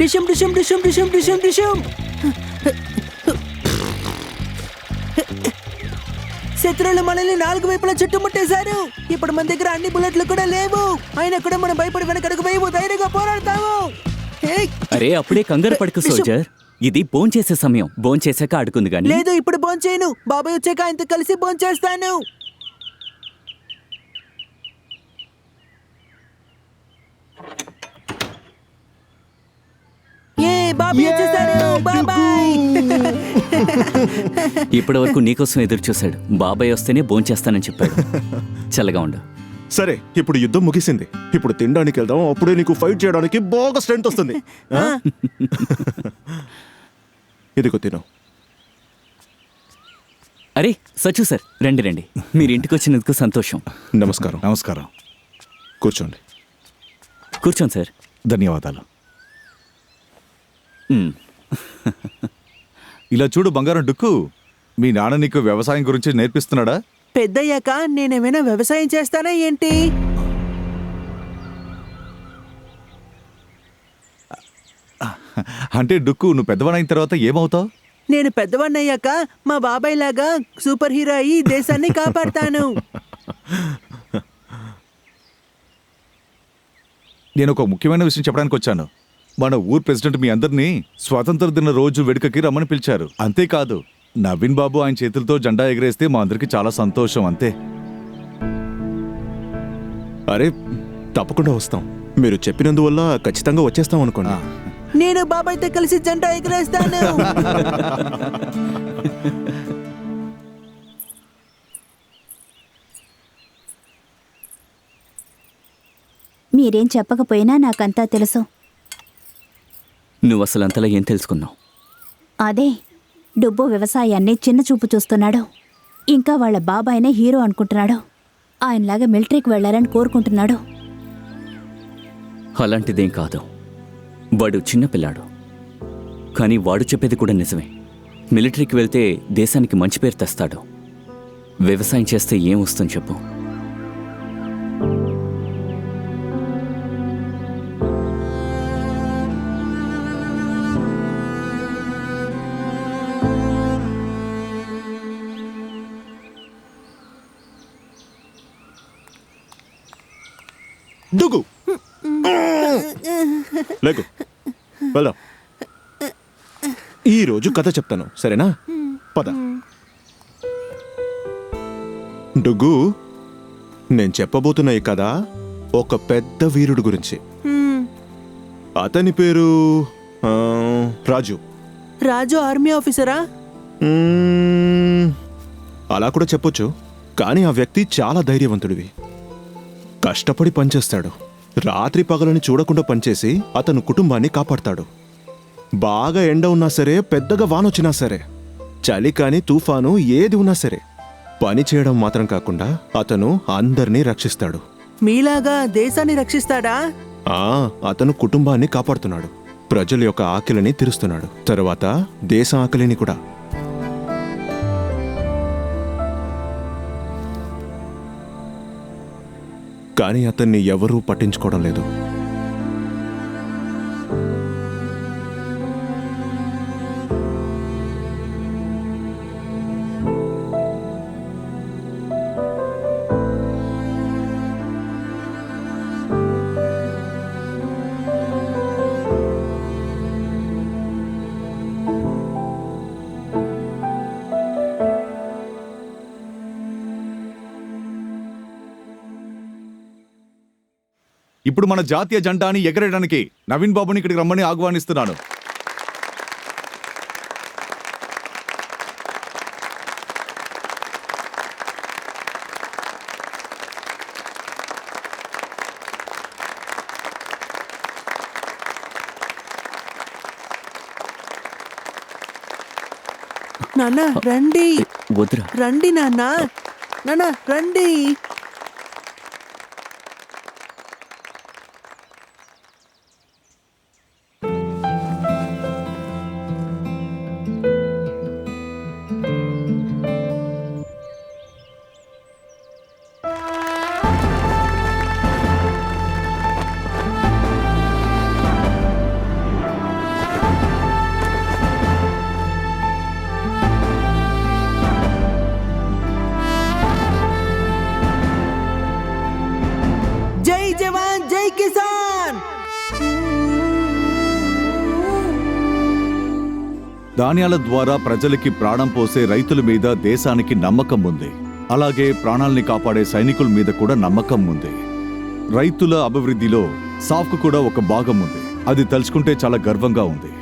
డిషం డిషం డిషం డిషం డిషం డిషం. శత్రువులు మనల్ని నాలుగు వైపులా చుట్టుముట్టేశారు. ఇప్పుడు మన దగ్గర అన్ని బుల్లెట్లు కూడా లేవు. అయినా కూడా మనం భయపడి వెనకడుగు వేయము ధైర్యంగా పోరాడతాము! అరే అప్పుడే కంగారు పడకు. సోల్జర్. ఇది భోంచేసే సమయం. భోంచేశాక ఆడుకుంది గాని లేదు ఇప్పుడు భోంచేయను బాబాయ్ వచ్చాక ఆయనతో కలిసి భోంచేస్తాను ఏ బాబాయ్ వచ్చేసారు బాబాయ్ ఇప్పటి వరకు నీకోసం ఎదురు చూశాడు. బాబాయ్ వస్తేనే భోంచేస్తానని చెప్పాడు. చల్లగా ఉండు. సరే ఇప్పుడు యుద్ధం ముగిసింది. ఇప్పుడు తినడానికి వెళ్దాం. అప్పుడే నీకు ఫైట్ చేయడానికి బాగా స్ట్రెంత్ వస్తుంది. ఆ? ఇదిగో తిను. అరే సచు సార్. రండి రండి. మీరు ఇంటికి వచ్చినందుకు సంతోషం. నమస్కారం. నమస్కారం. కూర్చోండి. కూర్చోండి సార్. ధన్యవాదాలు. ఇలా చూడు బంగారం డుక్కు మీ నాన్న నీకు వ్యవసాయం గురించి నేర్పిస్తున్నాడా? పెద్దయ్యాక నేనేమైనా వ్యవసాయం చేస్తానా ఏంటి? అంటే డుక్కు నువ్వు పెద్దవాడైన తర్వాత ఏమవుతావు? నేను పెద్దవాడినయ్యాక మా బాబాయ్ లాగా సూపర్ హీరో అయ్యి దేశాన్ని కాపాడతాను. నేను ఒక ముఖ్యమైన విషయం చెప్పడానికి వచ్చాను. మన ఊర్ ప్రెసిడెంట్ మీ అందరినీ స్వాతంత్ర దిన రోజు వేడుకకి రమ్మని పిలిచారు. అంతేకాదు నవీన్ బాబు ఆయన చేతులతో జెండా ఎగరేస్తే మా అందరికి చాలా సంతోషం అంతే. అరే తప్పకుండా వస్తాం. మీరు చెప్పినందువల్ల ఖచ్చితంగా వచ్చేస్తాం అనుకోండి. నేను బాబాయ్తో కలిసి జెండా ఎగరేస్తాను. మీరేం చెప్పకపోయినా నాకంతా తెలుసు. నువ్వు అసలు అంతలా ఏం తెలుసుకున్నావు? అదే డుబ్బు వ్యవసాయాన్ని చిన్న చూపు చూస్తున్నాడు. ఇంకా వాళ్ళ బాబాయినే హీరో అనుకుంటున్నాడు. ఆయనలాగా మిలిటరీకి వెళ్ళాలని కోరుకుంటున్నాడు. అలాంటిదేం కాదు. వాడు చిన్నపిల్లాడు కానీ వాడు చెప్పేది కూడా నిజమే. మిలిటరీకి వెళ్తే దేశానికి మంచి పేరు తెస్తాడు. వ్యవసాయం చేస్తే ఏం వస్తుంది చెప్పు. దుగు. లేకు. వెళ్దాం. ఈ రోజు కథ చెప్తాను. సరేనా? పద. డుగ్గు నేను చెప్పబోతున్న ఈ కథ ఒక పెద్ద వీరుడు గురించి. అతని పేరు ఆ, రాజు. రాజు ఆర్మీ ఆఫీసరా? మ్మ్, అలా కూడా చెప్పొచ్చు. కానీ ఆ వ్యక్తి చాలా ధైర్యవంతుడివి. కష్టపడి పనిచేస్తాడు. రాత్రి పగలని చూడకుండా పనిచేసి అతను కుటుంబాన్ని కాపాడతాడు. బాగా ఎండ ఉన్నా సరే పెద్దగా వానొచ్చినా సరే చలి కాని తుఫాను ఏది ఉన్నా సరే పని చేయడం మాత్రం కాకుండా అతను అందరినీ రక్షిస్తాడు. మీలాగా దేశాన్ని రక్షిస్తాడా? ఆ అతను కుటుంబాన్ని కాపాడుతున్నాడు. ప్రజల యొక్క ఆకలిని తీరుస్తున్నాడు. తరువాత దేశ ఆకలిని కూడా. కానీ అతన్ని ఎవరూ పట్టించుకోవడం లేదు. ఇప్పుడు మన జాతీయ జెండాని ఎగరేయడానికి నవీన్ బాబుని ఇక్కడికి రమ్మని ఆహ్వానిస్తున్నాను. నాన్న రండి. వద్దురా. రండి నాన్న. నాన్న రండి. ధాన్యాల ద్వారా ప్రజలకి ప్రాణం పోసే రైతుల మీద దేశానికి నమ్మకం ఉంది. అలాగే ప్రాణాల్ని కాపాడే సైనికుల మీద కూడా నమ్మకం ఉంది. రైతుల అభివృద్ధిలో సాఫ్కు కూడా ఒక భాగం ఉంది. అది తలుచుకుంటే చాలా గర్వంగా ఉంది.